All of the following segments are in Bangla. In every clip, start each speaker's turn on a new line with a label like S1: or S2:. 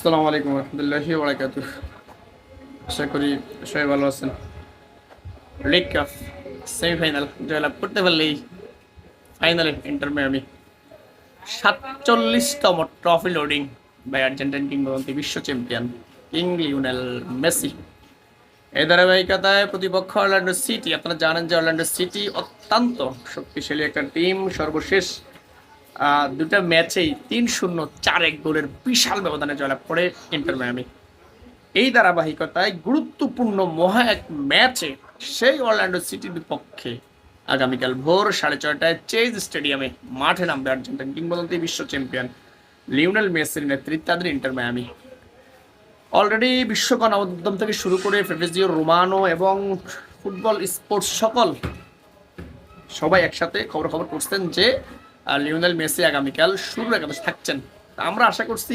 S1: আসসালামু আলাইকুম রহমতুল্লাহি ওবরাকাত আশা করি সবাই ভালো আছেন। লিগ কাপ সেমিফাইনাল জয়লাভ করতে পারলেই ফাইনালে ইন্টার মিয়ামি সাতচল্লিশতম ট্রফি লোডিং বাই আর্জেন্টাইন কিংবদন্তি বিশ্ব চ্যাম্পিয়ন কিং মেসি এই ধারাবাহিকতায় প্রতিপক্ষ অরল্যান্ডো সিটি আপনারা জানেন যে অরল্যান্ডো সিটি অত্যন্ত শক্তিশালী একটা টিম সর্বশেষ দুটা ম্যাচেই তিন শূন্য, চার এক গোলের বিশাল ব্যবধানে জয়লাভ করে ইন্টার মিয়ামি। এই ধারাবাহিকতায় গুরুত্বপূর্ণ মহা এক ম্যাচে সেই অরল্যান্ডো সিটির বিপক্ষে আগামীকাল ভোর সাড়ে ছয়টায় চেজ স্টেডিয়ামে মাঠে নামবে আর্জেন্টাইন কিংবদন্তি বিশ্ব চ্যাম্পিয়ন লিওনেল মেসির নেতৃত্বাধীন ইন্টার মিয়ামি। অলরেডি বিশ্বকপ নবোদ্যম থেকে শুরু করে ফেব্রিজিও রোমানো এবং ফুটবল স্পোর্টস সকল সবাই একসাথে খবর খবর করছেন যে লিওনেল মেসি আগামীকাল শুরুর একাদশ থাকছেন। আমরা আশা করছি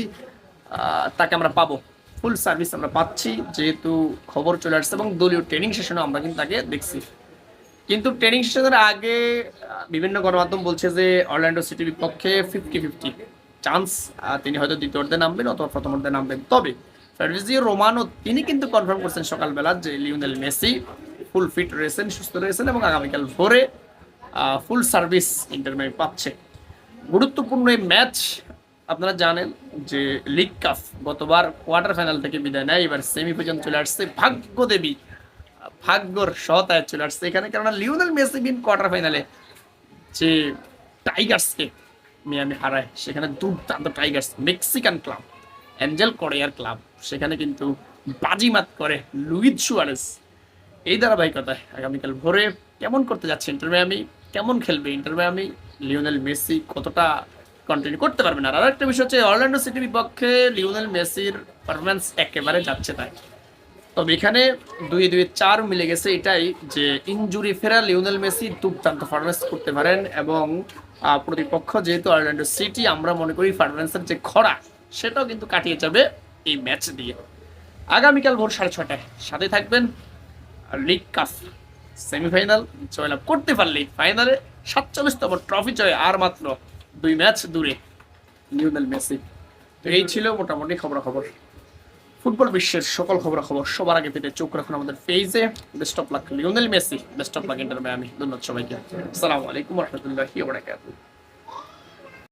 S1: তাকে আমরা পাবো। ফুল সার্ভিস আমরা পাচ্ছি, যেহেতু খবর চলে আসছে এবং দলীয় ট্রেনিং সেশনে আমরা কিন্তু তাকে দেখছি। কিন্তু ট্রেনিং সেশনের আগে বিভিন্ন গণমাধ্যম বলছে যে অরল্যান্ডো সিটির বিপক্ষে ফিফটি ফিফটি চান্স তিনি হয়তো দ্বিতীয়ার্ধে নামবেন অথবা প্রথম অর্ধে নামবেন। তবে ফার্ভিজিও রোমানো, তিনি কিন্তু কনফার্ম করছেন সকালবেলা যে লিওনেল মেসি ফুল ফিট রয়েছেন, সুস্থ রয়েছেন এবং আগামীকাল ভোরে ফুল সার্ভিস ইন্টারমিয়ামি পাচ্ছে। গুরুত্বপূর্ণ এই ম্যাচ আপনারা জানেন যে লিগ কাপ গতবার কোয়ার্টার ফাইনাল থেকে বিদায় নেয়, এবার সেমি পর্যন্ত চলে আসছে। ভাগ্যদেবী, ভাগ্যর সহায়তায় চলে আসছে। এখানে কেননা লিওনেল মেসি বিন কোয়ার্টার ফাইনালে যে টাইগার্সকে মিয়ামি হারায়, সেখানে দুর্দান্ত টাইগার্স মেক্সিকান ক্লাব অ্যাঞ্জেল কোরিয়ার ক্লাব সেখানে কিন্তু বাজিমাত করে লুইজ সুয়ারেস এই ধারাবাহিকতায় আগামীকাল ভোরে কেমন করতে যাচ্ছে ইন্টার মিয়ামি কেমন খেলবে ইন্টার মিয়ামি লিওনেল মেসি কতটা কন্টিনিউ করতে পারবে না? আর একটা বিষয় হচ্ছে অরল্যান্ডো সিটির বিপক্ষে লিওনেল মেসির পারফরমেন্স একেবারে যাচ্ছে তাই তবে এখানে দুই দুই চার মিলে গেছে এটাই যে ইনজুরি ফেরা লিওনেল মেসি দুর্দান্ত পারফরমেন্স করতে পারেন এবং প্রতিপক্ষ যেহেতু অরল্যান্ডো সিটি আমরা মনে করি পারফরমেন্সের যে খরা, সেটাও কিন্তু কাটিয়ে যাবে এই ম্যাচ দিয়ে। আগামীকাল ভোর সাড়ে ছটায় সাথে থাকবেন লিগ কাপ সেমিফাইনাল জয়লাভ করতে পারলেই ফাইনালে সাতচল্লিশতম ট্রফি জয় আর মাত্র দুই ম্যাচ দূরে লিওনেল মেসি। তো এই ছিল মোটামুটি খবরাখবর। ফুটবল বিশ্বের সকল খবরাখবর সবার আগে পেতে চোখ রাখুন আমাদের পেজে। Best of luck Lionel Messi, best of luck Inter আমি ধন্যবাদ সবাইকে। আসসালামু আলাইকুম রহমতুল্লাহি